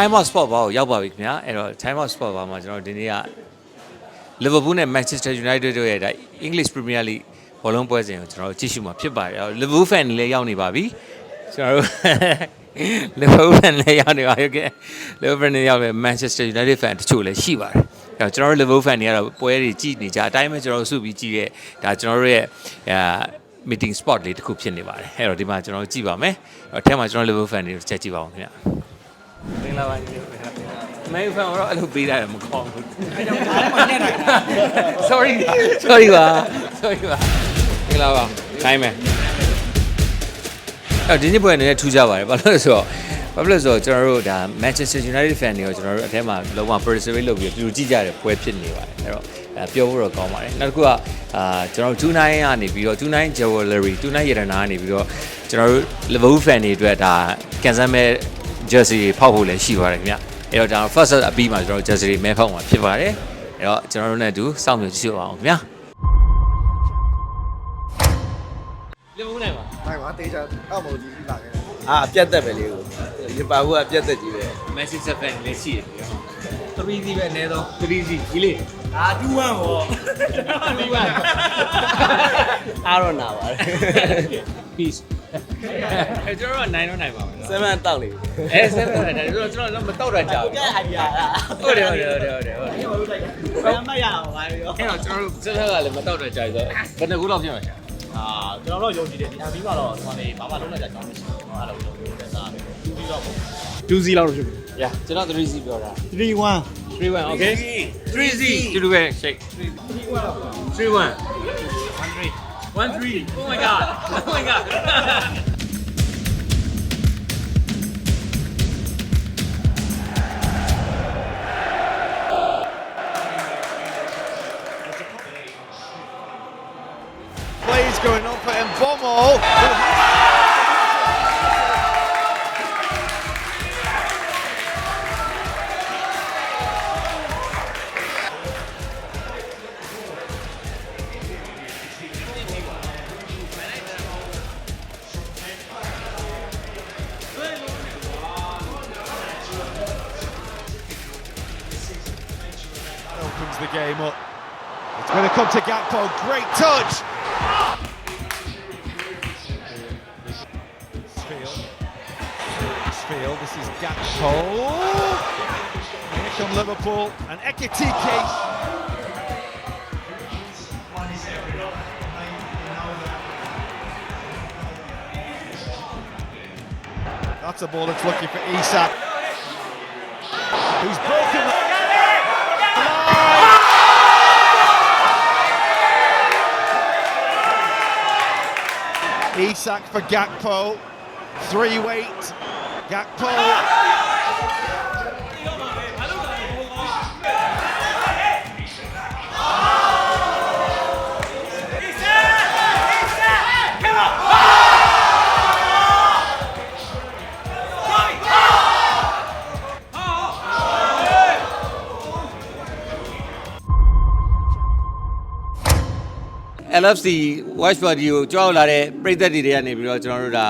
time out spot ဘာကိုရောက်ပါပြီခင်ဗျာအဲ့တော့ time out spot ဘာမှာကျွန်တော်ဒီနေ့က Liverpool နဲ့ Manchester United တို့ရဲ့ဒါ English Premier League ဘောလုံးပွဲစဉ်ကိုကျွန်တော်တို့ကြည့်ရှုမှာဖြစ်ပါတယ်အဲ့တော့ Liverpool fan တွေလည်းရောက်နေပါပြီကျွန်တော်တို့ Liverpool fan လည်းရောက်နေပါပြီ okay Liverpool fan တွေရောက်နေ Manchester United fan တချို့လည်းရှိပါတယ်အဲ့တော့ကျွန်တော်တို့ Liverpool fan တွေကတော့ပွဲတွေကြည့်နေကြအတိုင်းပဲကျွန်တော်တို့စုပြီးကြည့်ရဲဒါကျွန်တော်တို့ရဲ့အာ meeting spot လေးတစ်ခုဖြစ်နေပါတယ်အဲ့တော့ဒီမှာကျွန်တော်တို့ကြည့်ပါမယ်အဲ့တော့ထဲမှာကျွန်တော် Liverpool fan တွေချက်ကြည့်ပါအောင်ခင်ဗျာမင်္ဂ လာပါညီလေးမဲဖန်တော့အဲ့လိုပေးတာမကောင်းဘူး sorry sorry ပါ sorry ပါမင်္ဂလာပါခိုင်းမယ်အဲ့ဒီနေ့ပွဲနည်းနည်းထူးကြပါတယ်ဘာလို့လဲဆိုတော့ဘာလို့လဲဆိုတော့ကျွန်တော်တို့ဒါ Manchester United fan တွေကိုကျွန်တော်တို့အထဲမှာလုံးဝ participate လုပ်ပြီးပြူကြည့်ကြတဲ့ပွဲဖြစ်နေပါတယ်အဲ့တော့အဲပြောဖို့တော့ကောင်းပါတယ်နောက်တစ်ခုကအာကျွန်တော်တို့29ကနေပြီးတော့29 jewelry 29ရတနာကနေပြီးတော့ကျွန်တော်တို့ Liverpool fan တွေအတွက်ဒါကန်ဆယ်မဲ့ jersey ဖောက်ဖို့လည်းရှိပါတယ်ခင်ဗျအဲ့တော့ဒါ first အပြီးမှာကျွန်တော်တို့ jersey မဲဖောက်မှာဖြစ်ပါတယ်အဲ့တော့ကျွန်တော်တို့နဲ့အတူစောင့်မျှော်ကြည့်ရအောင်ခင်ဗျာ Liverpool နိုင်ပါနိုင်ပါတေချာအောက်မကြီးပြီးပါခဲ့တယ်အာအပြတ်သက်ပဲလေးကိုရပါဘူးအပြတ်သက်ကြီးပဲ Manchester fan လည်းရှိတယ်ပြော3စီပဲအနည်းဆုံး3စီကြီးလေးအာ2-1ပေါ့2-1အားတော့နာပါတယ် peace အဲကျွန်တော်တို့ကနိုင်တော့နိုင်ပါမယ်နော်7တောက်လေးအဲဆက်တော့တယ်ကျွန်တော်ကျွန်တော်မတော့တာကြာဘူးကဲအိုင်ဒီယာလားဟုတ်တယ်ဟုတ်တယ်ဟုတ်တယ်ဟုတ်တယ်ဟုတ်တယ်ဘယ်မှရအောင်ပါရောအဲ့တော့ကျွန်တော်တို့ဆက်ဆက်ကလည်းမတော့တာကြာဆိုဘယ်နှခုလောက်ဖြစ်မှာလဲအာကျွန်တော်တို့ယုံကြည်တယ်ဒီဟာပြီးမှတော့ဒီမှာနေဘာမှလုံးလိုက်ကြကြောင်းမရှိဘူးအဲ့လိုလုပ်လို့တက်စားတယ်သူပြီးတော့ပေါ့2 0လောက်တော့ဖြစ်ပြီရကျွန်တော်3စီပြောတာ3-1 3 1 okay 3 C တူတူပဲ shake 3 1 1 3 oh my god. Oh my god. Plays going on for Mbomo game up. It's going to come to Gakpo. Great touch. Field. Field. This is Gakpo. Here come Liverpool and Ekitike. That's a ball that's looking for Isak. Who's broken Isak for Gakpo. Three weight. Gakpo. LFC watch party ကိုကြောက်လာတဲ့ပြည်သက်တွေတွေကနေပြီးတော့ကျွန်တော်တို့ဒါ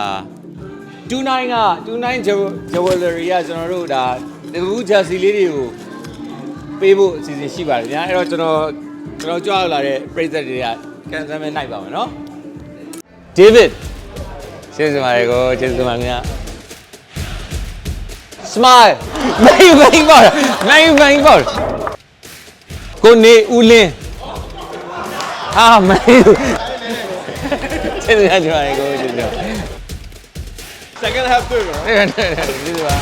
29က29 jewelry ကကျွန်တော်တို့ဒါ Liverpool jersey လေးတွေကိုပေးဖို့အစီအစဉ်ရှိပါတယ်ညာအဲ့တော့ကျွန်တော်ကျွန်တော်ကြောက်လာတဲ့ပြည်သက်တွေကကန်ဆယ်မဲ့နိုင်ပါမယ်နော် David ကျေးဇူးပါတယ်ကိုကျေးဇူးပါခင်ဗျာ Smile မင်းမင်းပါမင်းမင်းပါကိုနေဦးလင်း ဟာမင်းကျေးဇူးတင်ပါတယ်ကိုကျေးဇူးတင် second half တွေ့ရောပါတယ်ကျေးဇူးပါ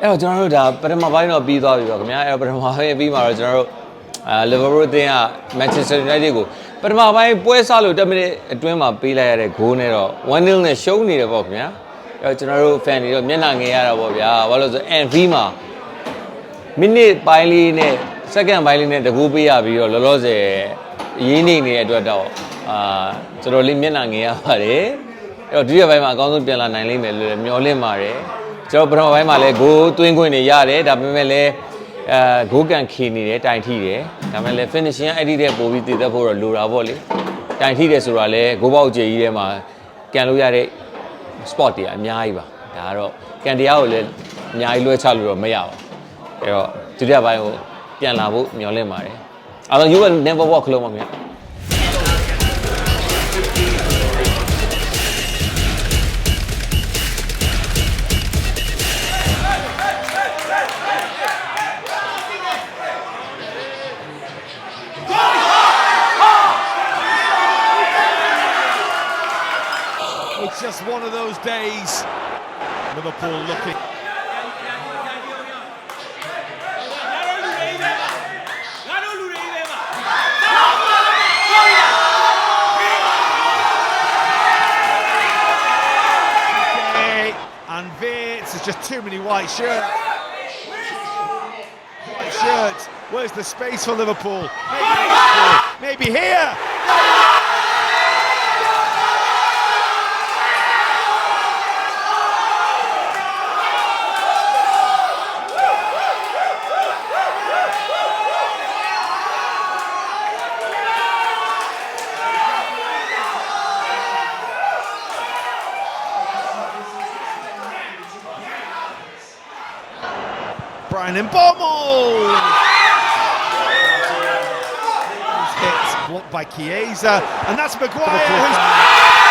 အဲ့တော့ကျွန်တော်တို့ဒါပထမပိုင်းတော့ပြီးသွားပြီပေါ့ခင်ဗျာအဲ့တော့ပထမပိုင်းပြီးမှာတော့ကျွန်တော်တို့အာလီဗာပူးအသင်းကမန်ချက်စတာယူနိုက်တက်ကိုပထမပိုင်းပွဲစားလို့10မိနစ်အတွင်းမှာပေးလိုက်ရတဲ့ဂိုးနဲ့တော့1-0နဲ့ရှုံးနေတယ်ပေါ့ခင်ဗျာ အဲ့တော့ကျွန်တော်တို့ fan တွေတော့မျက်နှာငယ်ရတာပေါ့ဗျာဘာလို့လဲဆိုတော့ NV မှာမိနစ်ပိုင်းလေးနဲ့စက္ကန့်ပိုင်းလေးနဲ့တကူပေးရပြီးတော့လောလောဆယ်ရင်းနေနေတဲ့အတွက်တော့အာကျွန်တော်လေးမျက်နှာငယ်ရပါတယ်အဲ့တော့ဒုတိယပိုင်းမှာအကောင်းဆုံးပြန်လာနိုင်လိမ့်မယ်လို့လည်းမျှော်လင့်ပါတယ်ကျွန်တော်ပထမပိုင်းမှာလည်းဂိုးသွင်းခွင့်တွေရတယ်ဒါပေမဲ့လည်းအဲဂိုးကန်ခီနေတယ်တိုင်ထိတယ်ဒါမှလည်း finishing အဲ့ဒီတဲ့ပို့ပြီးတည်သက်ဖို့တော့လိုတာပေါ့လေတိုင်ထိတယ်ဆိုတာလည်းဂိုးပေါက်ကြေကြီးထဲမှာကန်လို့ရတဲ့ spot တွေအများကြီးပါဒါကတော့ကန်တရားကိုလည်းအများကြီးလွှဲချလို့တော့မရပါဘူးအဲ့တော့ဒုတိယပိုင်းကိုပြန်လာဖို့မျှော်လင့်ပါတယ်အဲ့တော့ you will never walk alone ပါခင်ဗျာ It's just one of those days. Liverpool looking. And Vince, there's just too many white shirts. White shirts. Where's the space for Liverpool? Maybe, maybe here. Brian and Bommel. Hit blocked by Chiesa, and that's Maguire.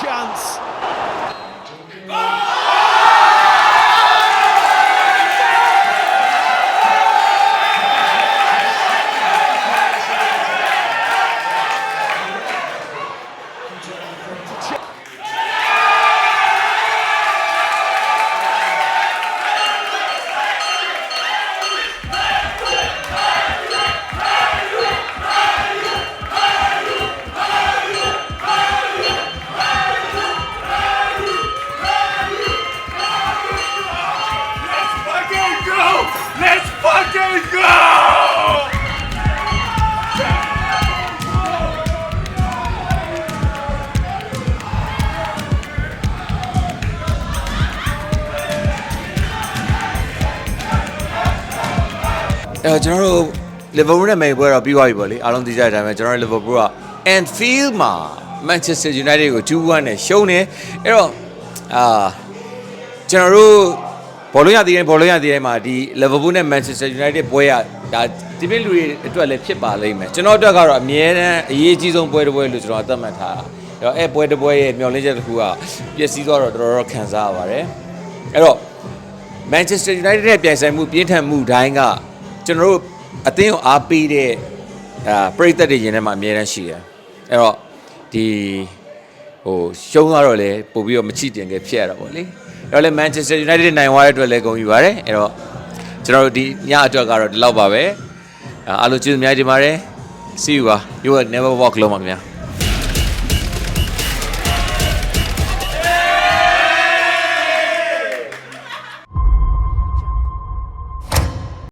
Chance! အဲ့တော့ကျွန်တော်တို့ Liverpool နဲ့မယ်ပွဲတော့ပြီးသွားပြီပေါ့လေအားလုံးသိကြတဲ့အတိုင်းပဲကျွန်တော်တို့ Liverpool က Anfield မှာ Manchester United ကို2-1နဲ့ရှုံးတယ်အဲ့တော့အာကျွန်တော်တို့ဘောလုံးရသေးတယ်ဘောလုံးရသေးတယ်မှာဒီ Liverpool နဲ့ Manchester United ပွဲရဒါဒီပြလူတွေအတွက်လည်းဖြစ်ပါလိမ့်မယ်ကျွန်တော်အတွက်ကတော့အမြဲတမ်းအရေးကြီးဆုံးပွဲတစ်ပွဲလို့ကျွန်တော်အသတ်မှတ်ထားတာအဲ့တော့အဲ့ပွဲတစ်ပွဲရဲ့မျှော်လင့်ချက်တစ်ခုကပျက်စီးသွားတော့တော်တော်ခံစားရပါတယ်အဲ့တော့ Manchester United ရဲ့ပြိုင်ဆိုင်မှုပြင်းထန်မှုတိုင်းက ကျွန်တော်တို့အသင်းကိုအားပေးတဲ့အာပရိသတ်တွေရင်ထဲမှာအမြဲတမ်းရှိတယ်။အဲ့တော့ဒီဟိုရှုံးသွားတော့လေပို့ပြီးတော့မချစ်တင်ခဲ့ဖြစ်ရတာပေါ့လေ။အဲ့တော့လေ Manchester United နိုင်သွားတဲ့အတွက်လည်းဂုဏ်ယူပါတယ်။အဲ့တော့ကျွန်တော်တို့ဒီညအတွက်ကတော့ဒီလောက်ပါပဲ။အာအားလုံးကျေးဇူးအများကြီးတင်ပါတယ်။ See you ပါ You will never walk alone ပါခင်ဗျာ။